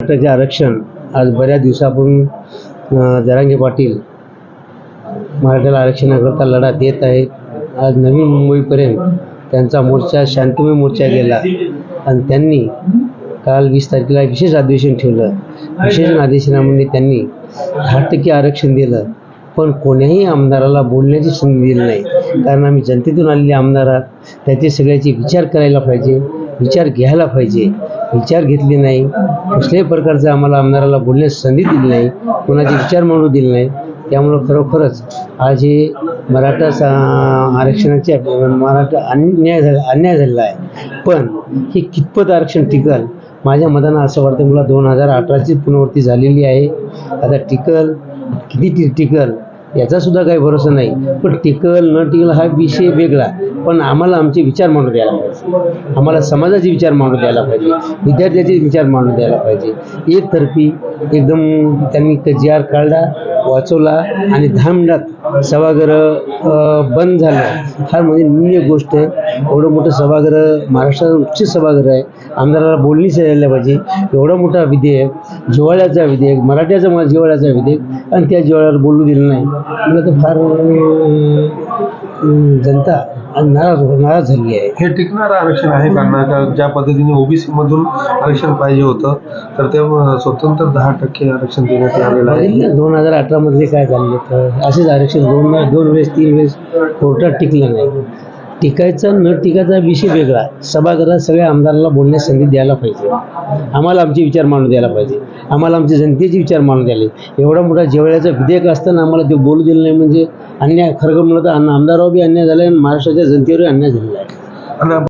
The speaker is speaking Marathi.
मराठाचे आरक्षण आज बऱ्याच दिवसापासून जरांगे पाटील मराठ्याला आरक्षणाकरता लढा देत आहेत. आज नवी मुंबईपर्यंत त्यांचा मोर्चा शांतिमय मोर्चा गेला. आणि त्यांनी काल वीस तारखेला विशेष अधिवेशन ठेवलं. विशेष अधिवेशनामध्ये त्यांनी दहा टक्के आरक्षण दिलं. पण कोण्याही आमदाराला बोलण्याची संधी दिली नाही. कारण आम्ही जनतेतून आलेले आमदार आहात. त्याचे सगळ्याचे विचार करायला पाहिजे विचार घ्यायला पाहिजे. विचार घेतले नाही. कुठल्याही प्रकारचं आम्हाला आमदाराला बोलण्यास संधी दिली नाही. कोणाचे विचार मांडू दिले नाही. त्यामुळं खरोखरच आज हे मराठा सा आरक्षणाचे मराठा अन्याय झाला अन्याय झालेला आहे. पण हे कितपत आरक्षण टिकल? माझ्या मतानं असं वाटतं मला दोन हजार अठराची पुनर्वृत्ती झालेली आहे. आता टिकल किती टिकल? याचा सुद्धा काही भरोसा नाही. पण टिकल न टिकल हा विषय वेगळा. पण आम्हाला आमचे विचार मांडू द्यायला पाहिजे. आम्हाला समाजाचे विचार मांडू द्यायला पाहिजे. विद्यार्थ्याचे विचार मांडू द्यायला पाहिजे. एकतर्फी एकदम त्यांनी जी काढला वाचवला आणि धामडात सभागृह बंद झालं. हा म्हणजे निंदनीय गोष्ट आहे. एवढं मोठं सभागृह महाराष्ट्रात उच्च सभागृह आहे. आमदाराला बोलणी द्यायला पाहिजे. एवढा मोठा विधेयक जिव्हाळ्याचा विधेयक मराठ्याचा मा- जिव्हाळ्याचा विधेयक आणि त्या जिव्हाळ्यावर बोलू दिलं नाही. मला तर फार जनता नाराज नाराज झाली आहे. हे टिकणारं आरक्षण आहे कारण ज्या पद्धतीने ओबीसी मधून आरक्षण पाहिजे होतं तर ते स्वतंत्र दहा टक्के आरक्षण देण्यात आलेलं आहे. दोन हजार अठरामधले काय झाले तर असेच आरक्षण दोन दोन वेळेस तीन वेळेस कोर्टात टिकलं नाही. टिकायचा न टिकायचा विषय वेगळा सभागृहात सगळ्या आमदाराला बोलण्यास संधी द्यायला पाहिजे. आम्हाला आमचे विचार मांडून द्यायला पाहिजे. आम्हाला आमचे जनतेचे विचार मांडून द्यायला एवढा मोठा जेवळ्याचा विधेयक असताना आम्हाला ते बोलू दिलं नाही म्हणजे अन्याय खरं म्हणलं तर आमदारावर बी अन्याय झाला आहे आणि महाराष्ट्राच्या जनतेवरही अन्याय झालेला आहे.